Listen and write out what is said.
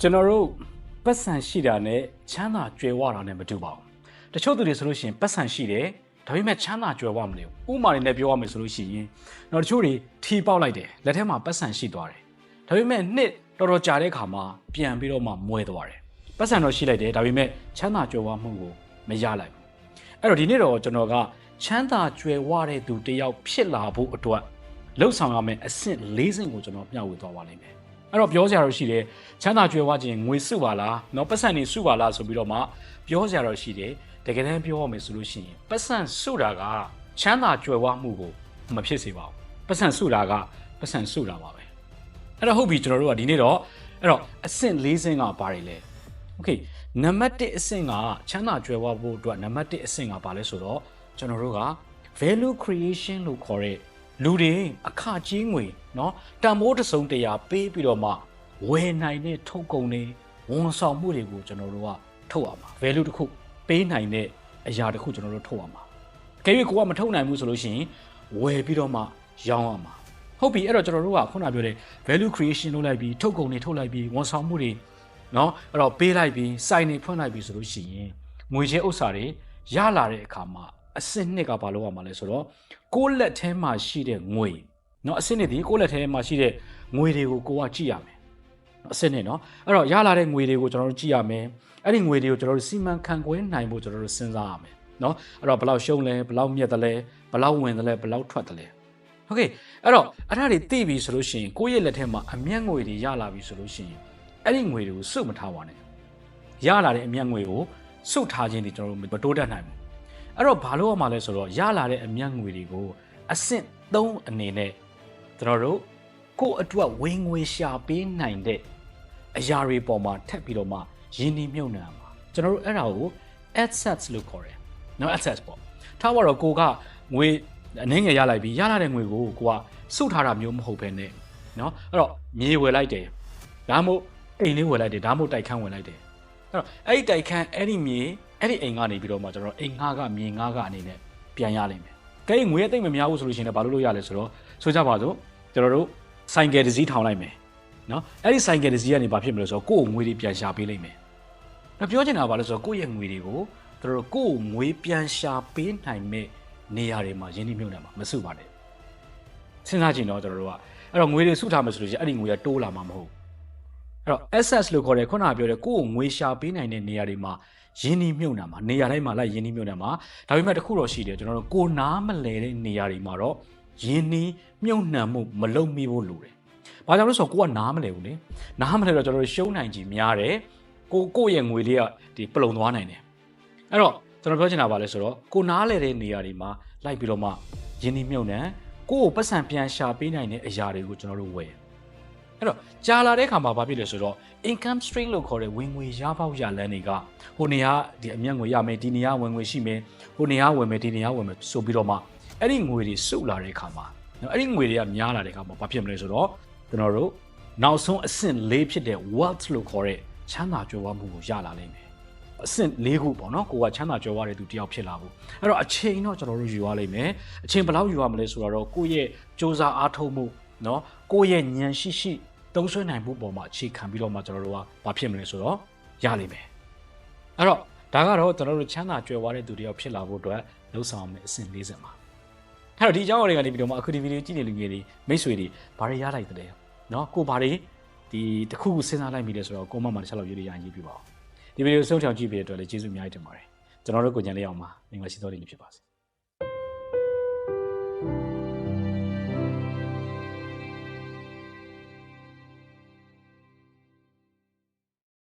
ကျွန်တော်တို့ပတ်စံရှိတာနဲ့ချမ်းသာကြွယ်ဝတာနဲ့မတူပါဘူးတချို့သူတွေဆိုလို့ရှိရင်ပတ်စံရှိတယ်ဒါပေမဲ့ချမ်းသာကြွယ်ဝမလို့ဥမာတွေနဲ့ပြောရမယ်ဆိုလို့ရှိရင်တော့တချို့တွေထီပေါက်လိုက်တယ်လက်ထဲမှာပတ်စံရှိသွားတယ်ဒါပေမဲ့နှစ်တော်တော်ကြာတဲ့ခါမှာပြန်ပြီးတော့မှမွဲသွားတယ်ပတ်စံတော့ရှိလိုက်တယ်ဒါပေမဲ့ချမ်းသာကြွယ်ဝမှုကိုမရလိုက်ဘူးအဲ့တော့ဒီနေ့တော့ကျွန်တော်ကချမ်းသာကြွယ်ဝတဲ့သူတစ်ယောက်ဖြစ်လာဖို့အတွက်လှုပ်ဆောင်ရမယ့်အဆင့်၄ဆင့်ကိုကျွန်တော်မျှဝေသွားပါလိမ့်မယ် အဲ့တော့ပြောစရာတော့ရှိတယ်ချမ်းသာကြွယ်ဝခြင်းငွေစုပါလားเนาะပတ်စံနေစုပါလားဆိုပြီးတော့မှပြောစရာတော့ရှိတယ်တကယ်တမ်းပြောရမယ်ဆိုလို့ရှိရင်ပတ်စံစုတာကချမ်းသာကြွယ်ဝမှုကိုမဖြစ်စေပါဘူးပတ်စံစုတာကပတ်စံစုတာပါပဲအဲ့တော့ဟုတ်ပြီကျွန်တော်တို့ကဒီနေ့တော့အဲ့တော့အဆင့်၄ဆင့်ကဘာတွေလဲโอเคနံပါတ်1အဆင့်ကချမ်းသာကြွယ်ဝဖို့အတွက်နံပါတ်1အဆင့်ကဘာလဲဆိုတော့ကျွန်တော်တို့က value creation လို့ခေါ်တဲ့ လူတွေအခကြီးငွေเนาะတန်မိုးတစ်စုံတရာပေးပြီးတော့မှဝယ်နိုင်တဲ့ထုတ်ကုန်တွေဝန်ဆောင်မှုတွေကိုကျွန်တော်တို့ကထုတ်ရမှာ value တစ်ခုပေးနိုင်တဲ့အရာတစ်ခုကျွန်တော်တို့ထုတ်ရမှာကဲ၍ကိုကမထုတ်နိုင်ဘူးဆိုလို့ရှိရင်ဝယ်ပြီးတော့မှရောင်းရမှာဟုတ်ပြီအဲ့တော့ကျွန်တော်တို့ကခုနပြောတဲ့ value creation လုပ်လိုက်ပြီးထုတ်ကုန်တွေထုတ်လိုက်ပြီးဝန်ဆောင်မှုတွေเนาะအဲ့တော့ပေးလိုက်ပြီးစိုက်နေဖွင့်လိုက်ပြီးဆိုလို့ရှိရင်ငွေချင်းဥစ္စာတွေရလာတဲ့အခါမှာ အစစ်နှစ်ကဘာလုပ်ရမှာလဲဆိုတော့ကိုယ့်လက်ထဲမှာရှိတဲ့ငွေเนาะအစစ်နှစ်ဒီကိုယ့်လက်ထဲမှာရှိတဲ့ငွေတွေကိုကိုကကြည့်ရမယ်အစစ်နှစ်เนาะအဲ့တော့ရလာတဲ့ငွေတွေကိုကျွန်တော်တို့ကြည့်ရမယ်အဲ့ဒီငွေတွေကိုကျွန်တော်တို့စီမံခန့်ခွဲနိုင်ဖို့ကျွန်တော်တို့စဉ်းစားရမယ်เนาะအဲ့တော့ဘယ်လောက်ရှုံးလဲဘယ်လောက်မြတ်တယ်လဲဘယ်လောက်ဝင်တယ်လဲဘယ်လောက်ထွက်တယ်လဲโอเคအဲ့တော့အဲ့ဒါတွေသိပြီဆိုလို့ရှိရင်ကိုယ့်ရဲ့လက်ထဲမှာအမျက်ငွေတွေရလာပြီဆိုလို့ရှိရင်အဲ့ဒီငွေတွေကိုစုမထားပါနဲ့ရလာတဲ့အမျက်ငွေကိုစုထားခြင်းတွေကျွန်တော်တို့မတိုးတက်နိုင်ဘူး အဲ့တော့ဘာလို့ရမှာလဲဆိုတော့ရလာတဲ့အမျက်ငွေတွေကိုအဆင့်3အနေနဲ့ကျွန်တော်တို့ကိုယ့်အတွက်ဝင်ငွေရှာပေးနိုင်တဲ့အရာတွေပေါ်မှာထပ်ပြီးတော့မှရင်းနှီးမြှုပ်နှံရမှာကျွန်တော်တို့အဲ့ဒါကို assets လို့ခေါ်တယ်နော် assets ပေါ့ထားပါတော့ကိုကငွေအနှင်းငယ်ရလိုက်ပြီးရလာတဲ့ငွေကိုကိုကစုထားတာမျိုးမဟုတ်ဘဲနဲ့နော်အဲ့တော့မြေဝယ်လိုက်တယ်ဒါမှမဟုတ်အိမ်လေးဝယ်လိုက်တယ်ဒါမှမဟုတ်တိုက်ခန်းဝယ်လိုက်တယ်အဲ့တော့အဲ့ဒီတိုက်ခန်းအဲ့ဒီမြေ အဲ့ဒီအိမ်ကနေပြီးတော့မှကျွန်တော်အိမ်ငှားကမြေငှားကအနေနဲ့ပြန်ရလိမ့်မယ်ကဲငွေအသိမ့်မများဘူးဆိုလို့ရှိရင်လည်းဘာလို့လို့ရလဲဆိုတော့ဆိုကြပါစို့ကျွန်တော်တို့ဆိုင်ကယ်တစ်စီးထောင်လိုက်မယ်နော်အဲ့ဒီဆိုင်ကယ်တစ်စီးကနေဘာဖြစ်မလဲဆိုတော့ကိုယ့်ငွေတွေပြန်ရှာပေးလိုက်မယ်နော်ပြောချင်တာကဘာလဲဆိုတော့ကိုယ့်ရဲ့ငွေတွေကိုကျွန်တော်တို့ကိုယ့်ငွေပြန်ရှာပေးနိုင်မဲ့နေရာတွေမှာရင်းနှီးမြှုပ်နှံမှာမစုပါနဲ့စဉ်းစားကြည့်တော့ကျွန်တော်တို့ကအဲ့တော့ငွေတွေစုထားမယ်ဆိုလို့ရှိရင်အဲ့ဒီငွေကတိုးလာမှာမဟုတ် အဲ့တော့ assets လို့ခေါ်တဲ့ခုနကပြောတဲ့ကိုယ့်ကိုငွေရှာပေးနိုင်တဲ့နေရာတွေမှာရင်းနှီးမြှုပ်နှံမှာနေရာတိုင်းမှာလိုက်ရင်းနှီးမြှုပ်နှံမှာဒါပေမဲ့တစ်ခုတော့ရှိတယ်ကျွန်တော်တို့ကိုနားမလဲတဲ့နေရာတွေမှာတော့ရင်းနှီးမြှုပ်နှံမှုမလုပ်မိဖို့လိုတယ်။ဘာကြောင့်လဲဆိုတော့ကိုကနားမလဲဘူးလေ။နားမလဲတော့ကျွန်တော်တို့ရှုံးနိုင်ကြီးများတယ်။ကိုကိုရဲ့ငွေလေးကဒီပလုံသွားနိုင်တယ်။အဲ့တော့ကျွန်တော်ပြောချင်တာပါလဲဆိုတော့ကိုနားလဲတဲ့နေရာတွေမှာလိုက်ပြီးတော့မှရင်းနှီးမြှုပ်နှံကိုကိုပတ်စံပြန်ရှာပေးနိုင်တဲ့အရာတွေကိုကျွန်တော်တို့ဝယ်။ အဲ့တော့ကြာလာတဲ့အခါမှာဘာဖြစ်လဲဆိုတော့ income stream လို့ခေါ်တဲ့ဝင်ငွေရပေါက်ရလန်းတွေကဟိုနေရာဒီအမျက်ငွေရမယ်ဒီနေရာဝင်ငွေရှိမယ်ဟိုနေရာဝင်မယ်ဒီနေရာဝင်မယ်ဆိုပြီးတော့မှအဲ့ဒီငွေတွေစုလာတဲ့အခါမှာနော်အဲ့ဒီငွေတွေကများလာတဲ့အခါမှာဘာဖြစ်မလဲဆိုတော့ကျွန်တော်တို့နောက်ဆုံးအဆင့်၄ဖြစ်တဲ့ wealth လို့ခေါ်တဲ့ချမ်းသာကြွယ်ဝမှုကိုရလာနိုင်မယ်အဆင့်၄ခုပေါ့နော်ကိုကချမ်းသာကြွယ်ဝတဲ့သူတယောက်ဖြစ်လာဖို့အဲ့တော့အချိန်တော့ကျွန်တော်တို့ယူရလိမ့်မယ်အချိန်ဘယ်လောက်ယူရမလဲဆိုတော့ကိုယ့်ရဲ့စ조사အားထုတ်မှုနော်ကိုယ့်ရဲ့ဉာဏ်ရှိရှိ သုံးဆွဲနိုင်မှုပေါ်မှာအခြေခံပြီးတော့မှကျွန်တော်တို့ကဘာဖြစ်မလဲဆိုတော့ရလိမ့်မယ်အဲ့တော့ဒါကတော့ကျွန်တော်တို့ချမ်းသာကြွယ်ဝတဲ့သူတယောက်ဖြစ်လာဖို့အတွက်လှုပ်ဆောင်မယ်အဆင့်၄ဆင့်ပါအဲ့တော့ဒီအကြောင်းအရာတွေကနေပြီးတော့မှအခုဒီဗီဒီယိုကြည့်နေလူငယ်တွေမိတ်ဆွေတွေဘာတွေရလိုက်တယ်เนาะကိုဘာတွေဒီတစ်ခုခုစဉ်းစားလိုက်မိတယ်ဆိုတော့ကိုမမှာတစ်ချက်လောက်ရေးရရင်ရေးပြပါဦးဒီဗီဒီယိုဆုံးချောင်ကြည့်ပြီးတဲ့အတွက်လည်းကျေးဇူးအများကြီးတင်ပါတယ်ကျွန်တော်တို့ကိုညံလေးအောင်ပါမင်္ဂလာရှိသောနေ့လေးဖြစ်ပါစေ